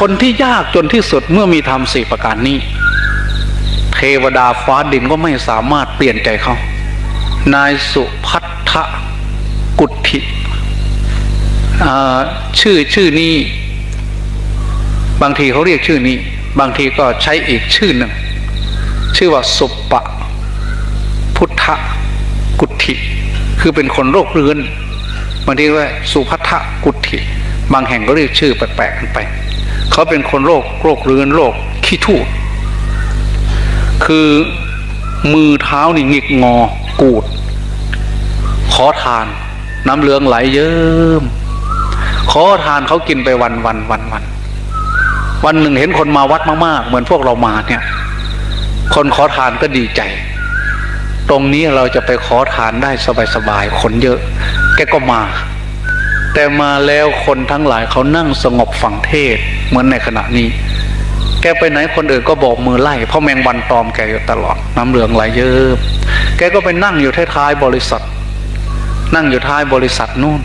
คนที่ยากจนที่สุดเมื่อมีธรรมสี่ประการนี้ เทวดาฟ้าดินก็ไม่สามารถเปลี่ยนใจเขา นายสุพัทธกุฏิชื่อชื่อนี้ บางทีเขาเรียกชื่อนี้ บางทีก็ใช้อีกชื่อหนึ่ง ชื่อว่าสุปะพุทธกุฏิคือเป็นคนโรคเรื้อนบางทีว่าสุพัทธกุฏิบางแห่งก็เรียกชื่อแปลกๆกันไป เขาเป็นคนโรคโรคเรื้อนโรคขี้ทูดคือมือเท้านี่หงิกงอกูด ขอทาน น้ำเหลืองไหลเยิ้มขอทานเขากินไปวันวันวันวัน วันหนึ่งเห็นคนมาวัดมากๆ เหมือนพวกเรามาเนี่ย คนขอทานก็ดีใจ ตรงนี้เราจะไปขอทานได้สบายๆคนเยอะ แกก็มา แต่มาแล้วคนทั้งหลายเขานั่งสงบฝังเทศเหมือนในขณะนี้ แกไปไหนคนอื่นก็บอกมือไล่เพราะแมงวันตอมแกอยู่ตลอดน้ำเหลืองไหลเยอะแกก็ไปนั่งอยู่ท้ายๆบริษัท นั่งอยู่ท้ายบริษัทนู่น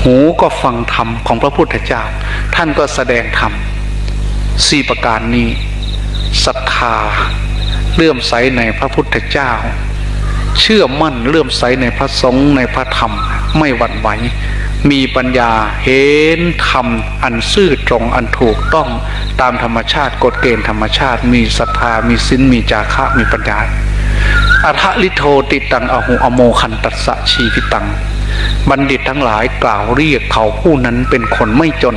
หูก็ฟังธรรมของพระพุทธเจ้า ท่านก็แสดงธรรมสี่ประการนี้ศรัทธาเลื่อมใสในพระพุทธเจ้า เชื่อมั่นเลื่อมใสในพระสงฆ์ในพระธรรมไม่หวั่นไหว มีปัญญาเห็นธรรมอันซื่อตรงอันถูกต้องตามธรรมชาติกฎเกณฑ์ธรรมชาติ มีศรัทธามีสินมีจาคะมีปัญญาอัทลิโทติตังอหุอโมคันตัสสะชีวิตัง บัณฑิตทั้งหลายกล่าวเรียกเขาผู้นั้นเป็นคนไม่จน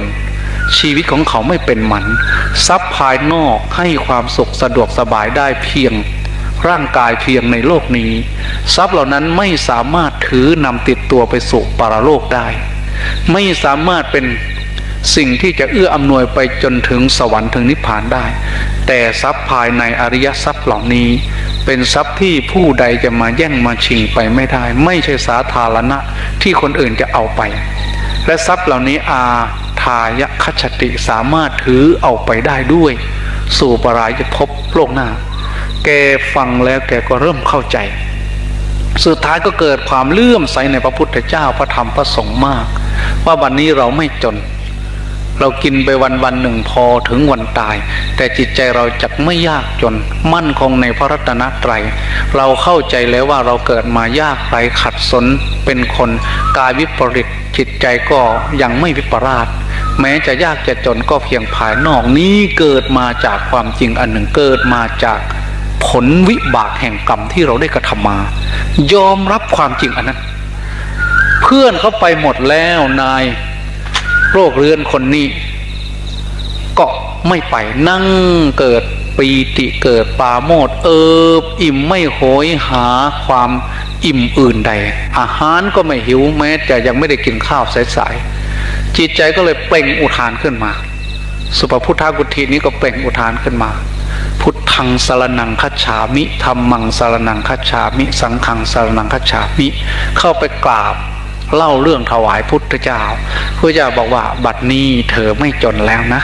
ชีวิตของเขาไม่เป็นหมันทรัพย์ภายนอกให้ความสุขสะดวกสบายได้เพียง ร่างกายเพียงในโลกนี้ ทรัพย์เหล่านั้นไม่สามารถถือนำติดตัวไปสู่ปรโลกได้ ไม่สามารถเป็นสิ่งที่จะเอื้ออำนวยไปจนถึงสวรรค์ถึงนิพพานได้ แต่ทรัพย์ภายในอริยทรัพย์เหล่านี้ เป็นทรัพย์ที่ผู้ใดจะมาแย่งมาชิงไปไม่ได้ ไม่ใช่สาธารณะที่คนอื่นจะเอาไป และทรัพย์เหล่านี้อาทายคัจติสามารถถือเอาไปได้ด้วย สู่ปรายภพโลกหน้า แกฟังแล้วแกก็เริ่มเข้าใจ สุดท้ายก็เกิดความเลื่อมใสในพระพุทธเจ้าพระธรรมพระสงฆ์มาก ว่าวันนี้เราไม่จน เรากินไปวันวันหนึ่งพอถึงวันตาย แต่จิตใจเราจะไม่ยากจน มั่นคงในพระรัตนตรัยเราเข้าใจแล้วว่าเราเกิดมายากไรขัดสนเป็นคนกายวิปริตจิตใจก็ยังไม่วิปราชแม้จะยากจะจนก็เพียงภายนอกนี้เกิดมาจากความจริงอันหนึ่งเกิดมาจากผลวิบากแห่งกรรมที่เราได้กระทำมา ยอมรับความจริงอันนั้น เพื่อนเขาไปหมดแล้วนายโรคเรื้อนคนนี้ ก็ไม่ไปนั่งเกิดปีติเกิดปาโมดเอิบอิ่มไม่โหยหาความอิ่มอื่นใด อาหารก็ไม่หิวแม้จะยังไม่ได้กินข้าวสายๆจิตใจก็เลยเปล่งอุทานขึ้นมา สุภพุทธากุฏินี้ก็เปล่งอุทานขึ้นมา ทังสารนังคัจฉามิธรรมังสารนังคัจฉามิ สังขังสารนังคัจฉามิ เข้าไปกราบเล่าเรื่องถวายพุทธเจ้าพระเจ้าบอกว่าบัดนี้เธอไม่จนแล้วนะ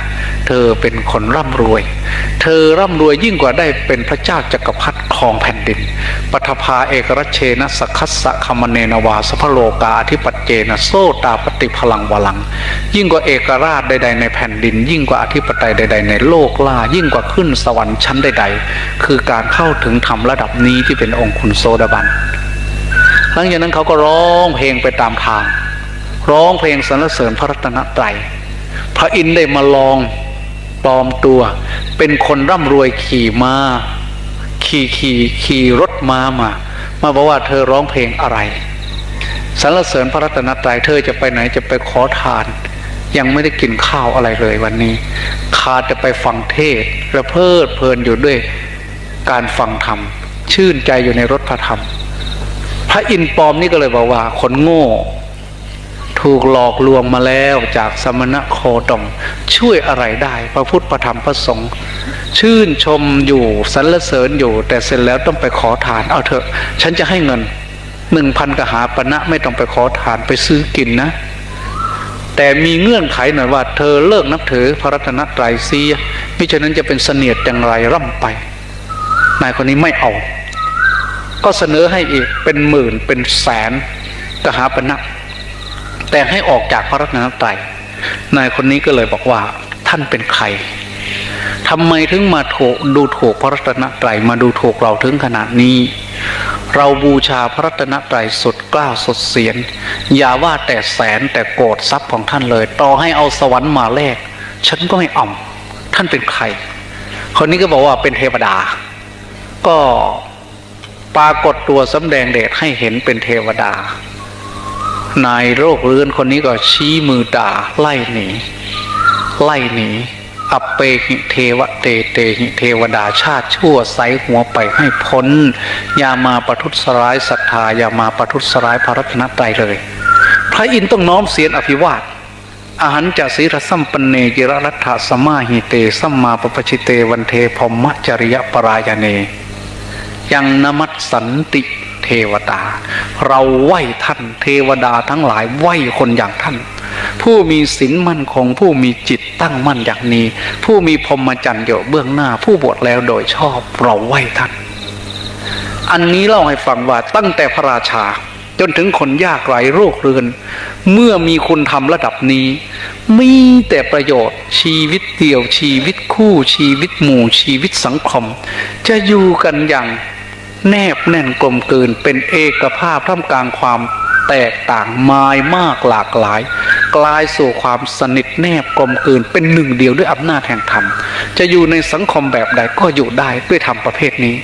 เธอเป็นคนร่ำรวย เธอร่ำรวยยิ่งกว่าได้เป็นพระเจ้าจักรพรรดิครองแผ่นดินปัทภาเอกรเชนะสกคัสสะคมเนนวาสพโลกาอธิปัจเจนะโซตาปฏิพลังวลัง ยิ่งกว่าเอกราชใด ๆ ในแผ่นดิน ยิ่งกว่าอธิปไตยใด ๆ ในโลกล่ายิ่งกว่าขึ้นสวรรค์ชั้นใด ๆ คือการเข้าถึงธรรมระดับนี้ที่เป็นองค์คุณโซดาบันหลังจากนั้นเขาก็ร้องเพลงไปตามทาง ร้องเพลงสรรเสริญพระรัตนตรัยพระอินทร์ได้มาลอง ปลอมตัว เป็นคนร่ำรวยขี่มา้าขี่ขี่ขี่รถม้ามา มาบอกว่าเธอร้องเพลงอะไรสรรเสริญพระรัตนตรัยเธอจะไปไหนจะไปขอทาน ยังไม่ได้กินข้าวอะไรเลยวันนี้ขาดจะไปฟังเทศและเพลิดเพลินอยู่ด้วยการฟังธรรม ชื่นใจอยู่ในรถพระธรรม พระอินทร์ปลอมนี่ก็เลยบอกว่าคนโง่ ถูกหลอกลวงมาแล้วจากสมณะโคดมช่วยอะไรได้ พระพุทธพระธรรมพระสงฆ์ชื่นชมอยู่สรรเสริญอยู่ แต่เสร็จแล้วต้องไปขอทานเอาเถอะ ฉันจะให้เงินหนึ่งพันกหาปณะไม่ต้องไปขอทานไปซื้อกินนะ แต่มีเงื่อนไขหน่อยว่า เธอเลิกนับถือพระรัตนตรัยเสียมิฉะนั้นจะเป็นเสนียดอย่างไรร่ำไปนายคนนี้ไม่เอา ก็เสนอให้อีกเป็นหมื่นเป็นแสนกหาปณะ แต่ให้ออกจากพระรัตนตรัยนายคนนี้ก็เลยบอกว่าท่านเป็นใครทำไมถึงมาถูกดูถูกพระรัตนตรัยมาดูถูกเราถึงขนาดนี้ เราบูชาพระรัตนตรัยสุดกล้าสุดเสียน อย่าว่าแต่แสนแต่โกรธทรัพย์ของท่านเลย ต่อให้เอาสวรรค์มาแลกฉันก็ไม่อ่อมท่านเป็นใคร คนนี้ก็บอกว่าเป็นเทวดา ก็ปรากฏตัวสำแดงเดชให้เห็นเป็นเทวดา นายโรคเรื้อนคนนี้ก็ชี้มือด่าไล่หนีไล่หนีอัปเปหิเทวเตเตหิเทวดาชาติชั่วไสหัวไปให้พ้น อย่ามาประทุษร้ายศรัทธาอย่ามาประทุษร้ายพระรัตนตรัยเลย พระอินทร์ต้องน้อมเสียนอภิวาทอาหันจะศีรสัมปันเนกิรรัตถะสมาหิเตสัมมาปปชิเตวันเทพมจริยปรายเนยังนมัสสันติ ทวดา เราไหว้ท่านเทวดาทั้งหลายไหว้คนอย่างท่าน ผู้มีศีลมั่นคงผู้มีจิตตั้งมั่นอย่างนี้ ผู้มีพรหมจรรย์อยู่เบื้องหน้า ผู้บวชแล้วโดยชอบเราไหว้ท่าน อันนี้เล่าให้ฟังว่าตั้งแต่พระราชาจนถึงคนยากไร้โรคเรือน เมื่อมีคุณธรรมระดับนี้ มีแต่ประโยชน์ ชีวิตเดี่ยวชีวิตคู่ชีวิตหมู่ชีวิตสังคม จะอยู่กันอย่าง แนบแน่นกลมกลืนเป็นเอกภาพท่ามกลางความแตกต่างมายมากหลากหลาย กลายสู่ความสนิทแนบกลมกลืนเป็นหนึ่งเดียวด้วยอำนาจแห่งธรรม จะอยู่ในสังคมแบบใดก็อยู่ได้ด้วยธรรมประเภทนี้